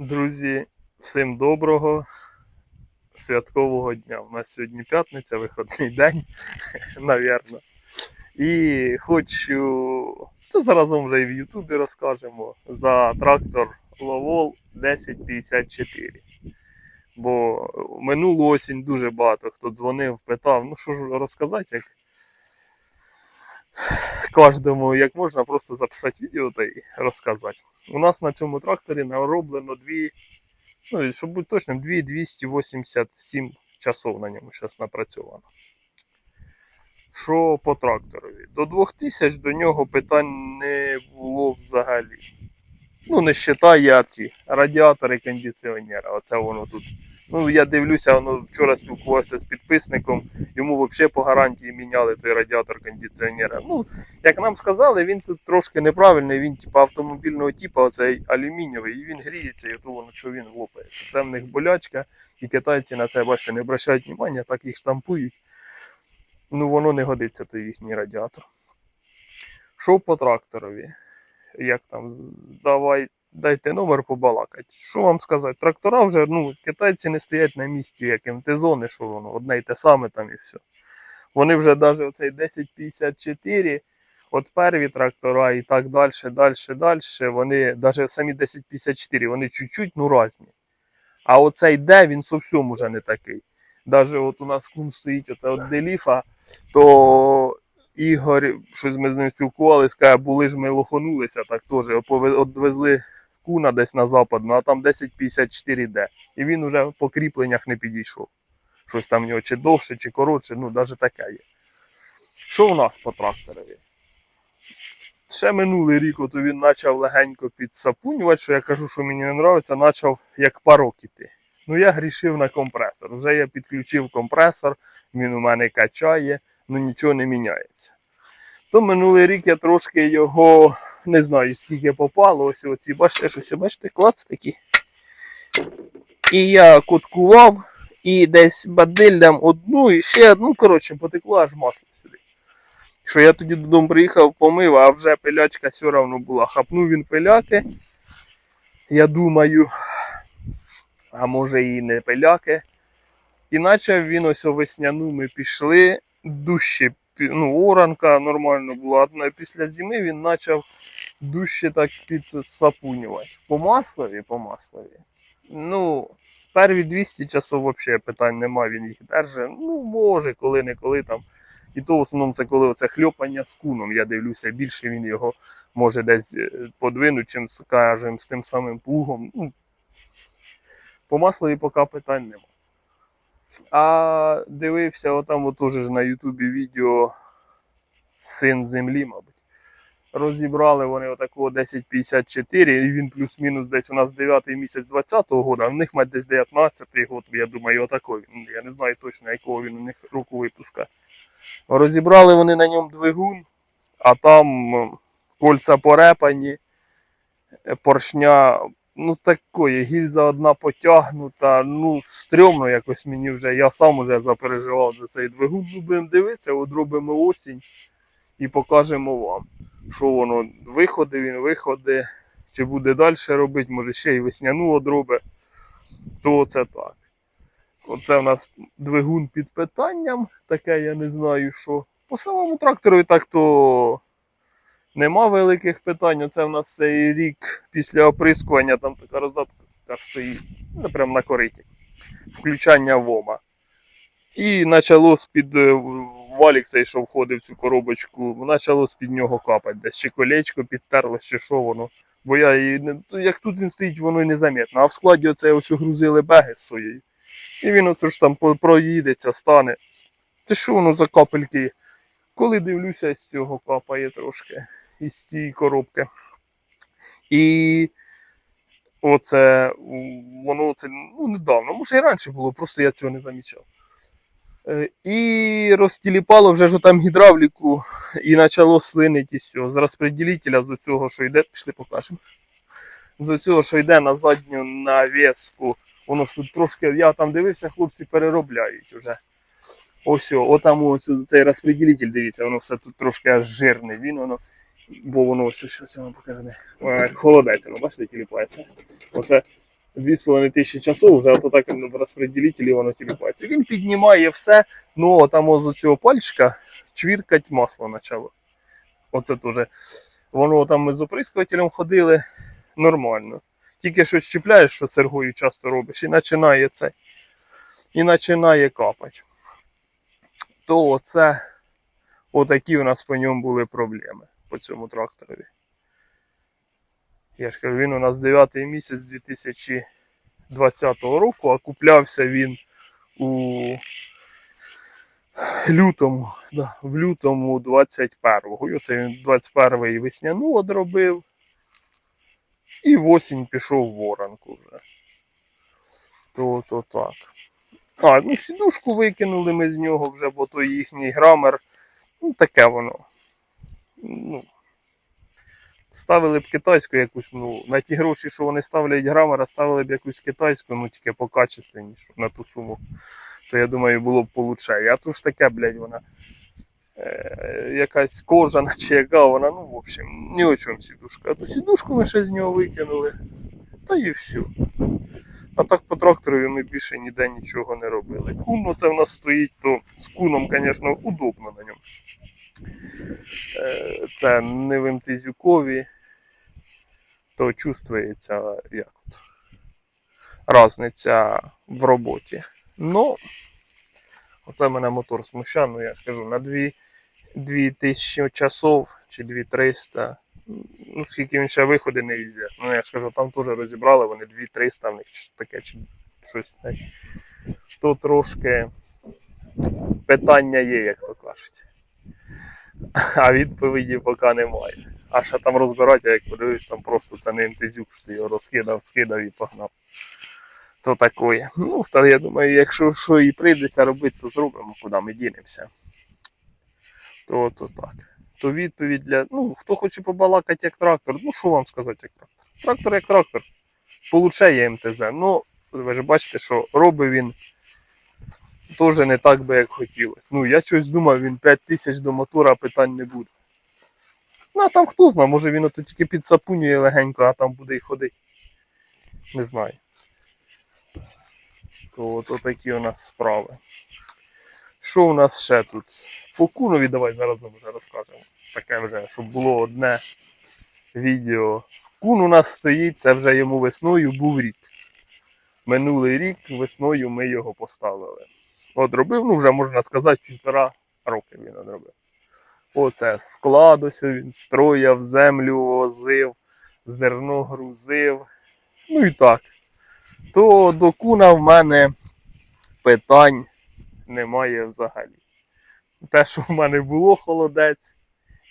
Друзі, всім доброго святкового дня. У нас сьогодні п'ятниця, виходний день, навірно. І хочу, та заразом вже і в Ютубі розкажемо за трактор Ловол 1054. Бо минулу осінь дуже багато хто дзвонив, питав, ну що ж розказати, як кожному, як можна просто записати відео та й розказати. У нас на цьому тракторі нароблено дві, ну, щоб бути точним, 2287 часов на ньому зараз напрацьовано. Що по тракторові? До 2000 до нього питань не було взагалі. Ну, не вважає ці радіатори кондиціонера. Оце воно тут. Ну, я дивлюся, воно вчора спілкувався з підписником, йому взагалі по гарантії міняли той радіатор кондиціонера. Ну, як нам сказали, він тут трошки неправильний, він типу автомобільного типу, оцей алюмінієвий, і він гріється, і то воно що він лопається. Це в них болячка, і китайці на це, бачите, не обращають уваги, так їх штампують. Ну, воно не годиться, той їхній радіатор. Що по тракторові? Як там, давай, дайте номер побалакати. Що вам сказати? Трактора вже, ну, китайці не стоять на місці, як МТ-зони, що воно, одне й те саме там і все. Вони вже навіть оцей 1054, от перві трактора і так далі, далі, далі, вони, навіть самі 1054, вони чуть-чуть, ну, різні. А оцей Д, він зовсім уже не такий. Навіть от у нас кум стоїть оце от Деліфа, то Ігор, щось ми з ним спілкувалися, каже, були ж ми лоханулися, так теж. Одвезли куна десь на западну, а там 1054D. І він уже по кріпленнях не підійшов. Щось там в нього чи довше, чи коротше, ну навіть таке є. Що у нас по тракторові? Ще минулий рік от він почав легенько підсапунювати, що я кажу, що мені не подобається, почав як парок іти. Ну я грішив на компресор. Вже я підключив компресор, він у мене качає, ну нічого не міняється. То минулий рік я трошки його не знаю, скільки попало. Ось оці, бачите, щось, бачите, клац такі. І я коткував і десь бадиллям одну і ще одну, коротше, потекло аж масло сюди. Що я тоді додому приїхав, помив, а вже пилячка все одно була. Хапнув він пиляки. Я думаю, а може і не пиляки. І почав він ось весняну ми пішли, дужче, ну, оранка нормально була, а після зими він почав дужче так підсапунювати. По маслові, по маслові. Ну, перві 200 часов взагалі питань нема, він їх держить. Ну, може, коли-неколи там. І то в основному це коли оце хльопання з куном, я дивлюся, більше він його може десь е, подвинути, чим, скажем, з тим самим плугом. Ну, по маслові поки питань нема. А дивився отам от теж ж на Ютубі відео Син землі, мабуть. Розібрали вони отакого 1054, і він плюс-мінус десь у нас 9 місяць 20-го року, а в них мать десь 19-й год, я думаю, отакий. Я не знаю точно, якого він у них року випуска. Розібрали вони на ньому двигун, а там кольця порепані, поршня, ну такої, гільза одна потягнута, ну стрьомно якось мені вже, я сам уже запереживав за цей двигун. Ну, будемо дивитися, от робимо осінь і покажемо вам, що воно виходи, він виходи, чи буде далі робити, може ще й весняну одробить, то це так. Оце в нас двигун під питанням, таке я не знаю що. По самому трактору так то нема великих питань. Оце в нас цей рік після оприскування, там така роздатка стоїть, ну, прямо на кориті. Включання ВОМа. І почало з-під е, валік цей, що входив в цю коробочку, почало з-під нього капати. Десь чи колечко підтерло, чи що воно. Бо я і то як тут він стоїть, воно і незаметно. А в складі оце ось грузили беги з соєю. І він оце ж там проїдеться, стане. Це що воно за капельки? Коли дивлюся, з цього капає трошки із цієї коробки. І оце воно це ну, недавно, може і раніше було, просто я цього не замічав. Е, І розтіліпало вже ж там гідравліку і почало слинити все. З розпреділителя з цього, що йде, пішли покажемо. З цього, що йде на задню навіску. Воно ж тут трошки, я там дивився, хлопці переробляють вже. Ось, отам ось цей розпреділитель, дивіться, воно все тут трошки аж жирне. Він воно, бо воно ось, що я вам покажу. як холодець, воно, бачите, тіліпається. Оце 2,5 тисячі часов, вже ото так в розподілителі воно тіліпається. Він піднімає все, ну там ось з цього пальчика чвіркать масло почало. Оце теж. Воно там ми з оприскувателем ходили нормально. Тільки щось чіпляєш, що сергою часто робиш, і починає це. І починає капати. То оце отакі у нас по ньому були проблеми по цьому тракторові. Я ж кажу, він у нас 9 місяць 2020 року, а куплявся він у лютому, да, в лютому 21-го. І оце він 21-й весняну одробив. І в осінь пішов в воронку вже. То, то так. А, ну сідушку викинули ми з нього вже, бо то їхній грамер. Ну, таке воно. Ну, ставили б китайську якусь, ну, на ті гроші, що вони ставлять грамера, ставили б якусь китайську, ну тільки покачественнішу на ту суму. То я думаю, було б получше. А то ж таке, блядь, вона. Е, якась кожана чи яка вона, ну, в общем, ні о чому сідушка. А ту сідушку ми ще з нього викинули. Та і все. А так по трактору ми більше ніде нічого не робили. Кун, це в нас стоїть, то з куном, звісно, удобно на ньому. Е, Це не в МТЗюкові, то чувствується як от, разниця в роботі. Ну, оце мене мотор смущає, ну я кажу, на 2, 2000 часов чи 2300. Ну, скільки він ще виходить не йде. Ну, я ж кажу, там теж розібрали, вони 2300 в них таке, чи щось. То трошки питання є, як то кажуть. А відповіді поки немає. А ще там розбирати, як подивись, там просто це не ентезюк, що ти його розкидав, скидав і погнав. То такое. Ну, та я думаю, якщо що і прийдеться робити, то зробимо, куди ми дінемося. То, то так. То відповідь для. Ну, хто хоче побалакати як трактор, ну що вам сказати як трактор? Трактор як трактор. Получає МТЗ. Ну, ви ж бачите, що робить він теж не так би, як хотілося. Ну, я щось думав, він 5 тисяч до мотора питань не буде. Ну, а там хто знає, може він ото тільки підсапунює легенько, а там буде й ходити. Не знаю. То от такі у нас справи. Що у нас ще тут? По кунові давай зараз вже розкажемо. Таке вже, щоб було одне відео. Кун у нас стоїть, це вже йому весною був рік. Минулий рік весною ми його поставили. Одробив, ну вже можна сказати, півтора роки він одробив. Оце склад, він строяв, землю возив, зерно грузив. Ну і так. То до куна в мене питань немає взагалі. Те, що в мене було холодець,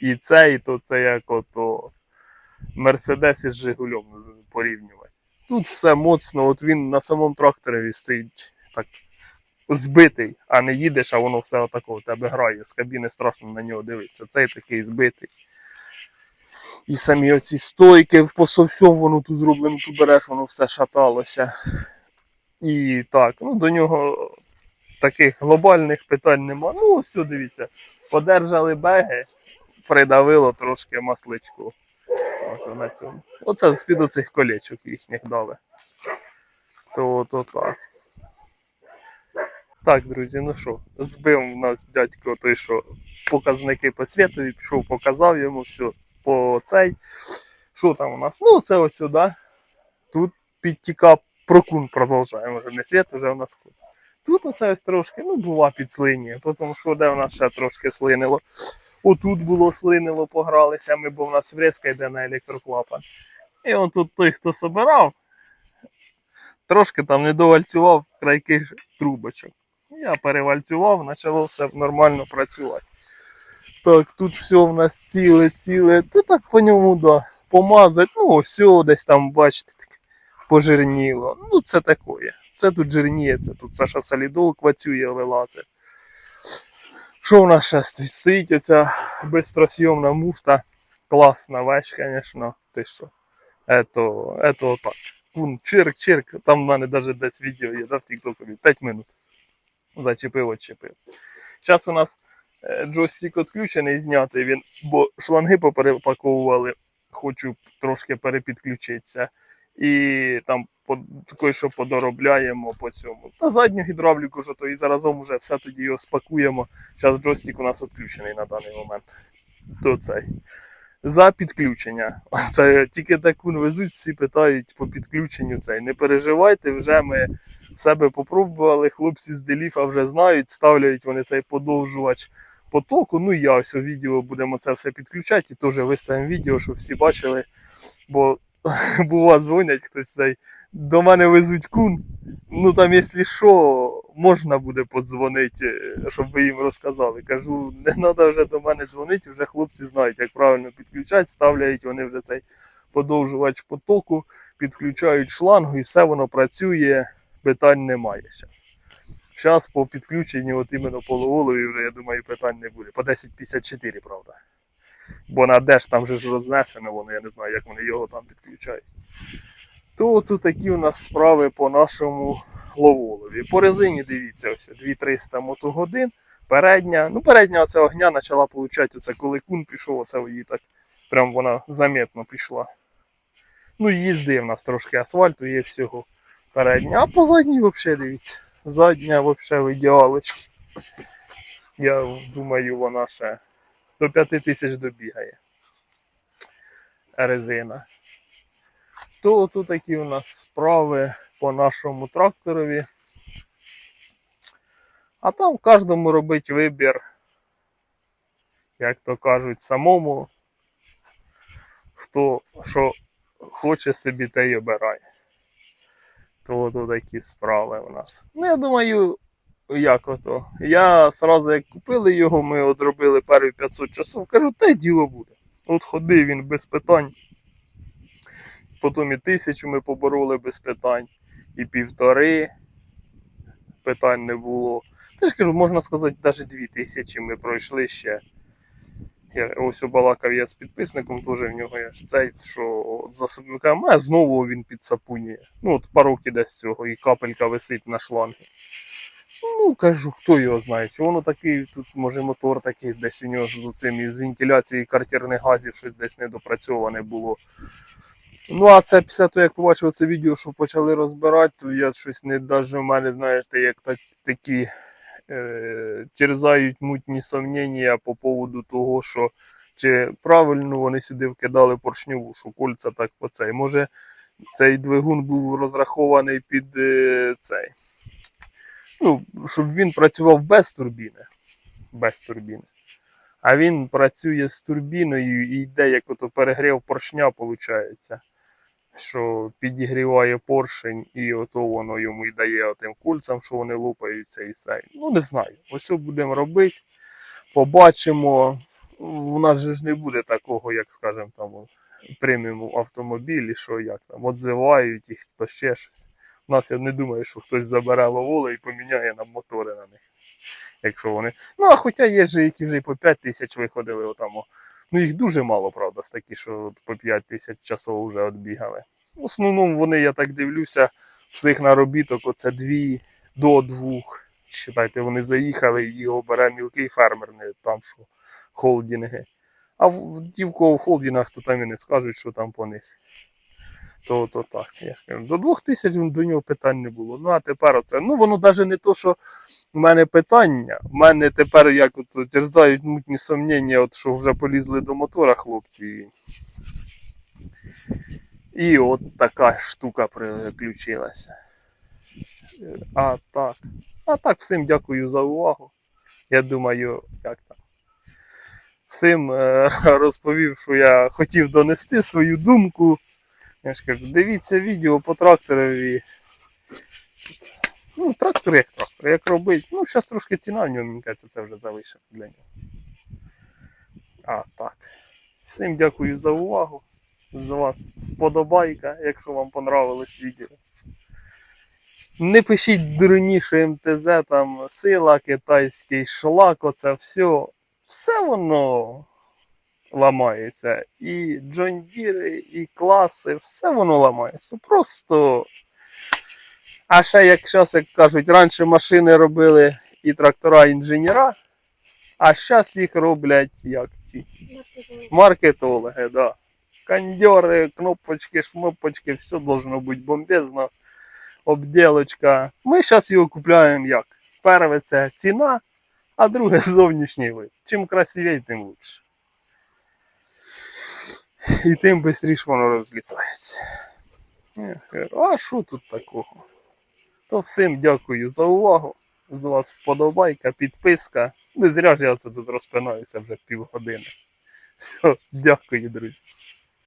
і це, і то це як ото Мерседес із Жигулем порівнювати. Тут все моцно, от він на самому тракторі стоїть так збитий, а не їдеш, а воно все отако у тебе грає. З кабіни страшно на нього дивитися. Цей такий збитий. І самі оці стойки по всьому воно тут зроблено, тут воно все шаталося. І так, ну до нього таких глобальних питань нема. Ну, ось дивіться. Подержали беги, придавило трошки масличку. Ось на цьому. Оце з-під оцих колечок їхніх дали. То, то так. Так, друзі, ну що, збив у нас дядько той, що показники по світові, пішов, показав йому все по цей. Що там у нас? Ну, це ось сюди. Тут підтіка прокун продовжуємо. Вже не світ, вже у нас кут. Тут оце ось трошки, ну, була підслинює, тому що де у нас ще трошки слинило. Отут було слинило, погралися ми, бо в нас врізка йде на електроклапан. І он тут той, хто собирав, трошки там не довальцював крайки трубочок. Я перевальцював, почало все нормально працювати. Так, тут все в нас ціле, ціле. Та так по ньому, да, помазати. Ну, все десь там, бачите, так пожирніло. Ну, це таке. Це тут жирніється, тут Саша солідол квацює, вилазить. Що у нас ще стоїть? Оця бистросйомна муфта. Класна вещь, звісно. Ти що? Ето, ето так. Кун, чирк, чирк. Там в мене навіть десь відео є, да, в тіктокові. 5 минут. Зачепив, отчепив. Зараз у нас е, джойстик відключений, знятий він, бо шланги поперепаковували. Хочу трошки перепідключитися. І там такої, що подоробляємо по цьому. Та задню гідравліку ж то і заразом вже все тоді його спакуємо. Зараз джойстик у нас відключений на даний момент. То цей. За підключення. Це тільки такун везуть, всі питають по підключенню цей. Не переживайте, вже ми в себе попробували, хлопці з Деліфа вже знають, ставлять вони цей подовжувач потоку. Ну я ось у відео будемо це все підключати і теж виставимо відео, щоб всі бачили. Бо бува дзвонять хтось цей. До мене везуть кун. Ну там, якщо що, можна буде подзвонити, е, щоб ви їм розказали. Кажу, не треба вже до мене дзвонити, вже хлопці знають, як правильно підключати, ставляють вони вже цей подовжувач потоку, підключають шлангу і все воно працює, питань немає зараз. Зараз по підключенню, от іменно по Ловолові вже, я думаю, питань не буде. По 1054, правда. Бо на де ж там же ж рознесено воно, я не знаю, як вони його там підключають. То тут такі у нас справи по нашому ловолові. По резині дивіться, ось 2300 мотогодин. Передня, ну передня оця огня почала получати, оце коли кун пішов, оце її так прям вона заметно пішла. Ну, їзди в нас трошки асфальту є всього передня. А по задній взагалі дивіться. Задня взагалі в ідеалочці. Я думаю, вона ще до 5000 добігає. Резина. То тут такі у нас справи по нашому тракторові. А там кожному робить вибір, як то кажуть, самому, хто що хоче собі, те й обирає. То тут такі справи у нас. Ну, я думаю, як ото. Я сразу як купили його, ми одробили перші 500 часов, кажу, те діло буде. От ходив він без питань. Потім і тисячу ми побороли без питань, і півтори питань не було. Теж кажу, можна сказати, навіть дві тисячі ми пройшли ще. Я ось балакав я з підписником, теж в нього є цей, що за «Ме, знову він підсапунює. Ну, от пару десь цього, і капелька висить на шлангі. Ну, кажу, хто його знає, чи воно такий, тут може мотор такий, десь у нього з цим із вентиляцією картерних газів щось десь недопрацьоване було. Ну, а це після того, як побачив це відео, що почали розбирати, то я щось не навіть в мене, знаєте, як так, такі е, терзають мутні сомнення по поводу того, що чи правильно вони сюди вкидали поршневу, що кольця так по цей. Може, цей двигун був розрахований під е, цей. Ну, щоб він працював без турбіни. Без турбіни. А він працює з турбіною і йде, як ото перегрів поршня, виходить. Що підігріває поршень, і ото воно йому і дає отим кульцям, що вони лупаються і все. Ну не знаю. Ось будемо робити. Побачимо. У нас же ж не буде такого, як скажемо, там приймемо автомобілі, що як там, отзивають їх, то ще щось. У нас я не думаю, що хтось забере ловоле і поміняє нам мотори на них. Якщо вони. Ну, а хоча є ж які вже і по 5 тисяч виходили отам. Ну їх дуже мало, правда, з такі, що по 5 тисяч часов вже відбігали. В основному вони, я так дивлюся, всіх наробіток оце дві до двох. Считайте, вони заїхали його бере мілкий фермер, не там що холдинги. А в ті, в холдингах, то там і не скажуть, що там по них. То, то так. До двох тисяч до нього питань не було. Ну а тепер оце. Ну воно навіть не то, що в мене питання. В мене тепер як от терзають мутні сумніння, от що вже полізли до мотора хлопці. І от така штука приключилася. А так. А так, всім дякую за увагу. Я думаю, як там. Всім е, розповів, що я хотів донести свою думку. Я ж кажу, дивіться відео по тракторові. Ну, трактор як трактор, як робить. Ну, зараз трошки ціна в нього, мені кажеться, це вже залишив для нього. А, так. Всім дякую за увагу. За вас вподобайка, якщо вам понравилось відео. Не пишіть дурні, що МТЗ там сила, китайський шлак, оце все. Все воно ламається. І Джон Діри, і класи, все воно ламається. Просто. А ще, як зараз, як кажуть, раніше машини робили і трактора інженера, а зараз їх роблять як ці маркетологи, да. Кондьори, кнопочки, шмопочки, все должно бути бомбезно. обділочка. Ми зараз його купляємо як? Перше це ціна, а друге зовнішній вид. Чим красивіше, тим лучше. І тим швидше воно розлітається. А що тут такого? То всім дякую за увагу. З вас вподобайка, підписка. Не зря ж я це тут розпинаюся вже півгодини. Все, дякую, друзі.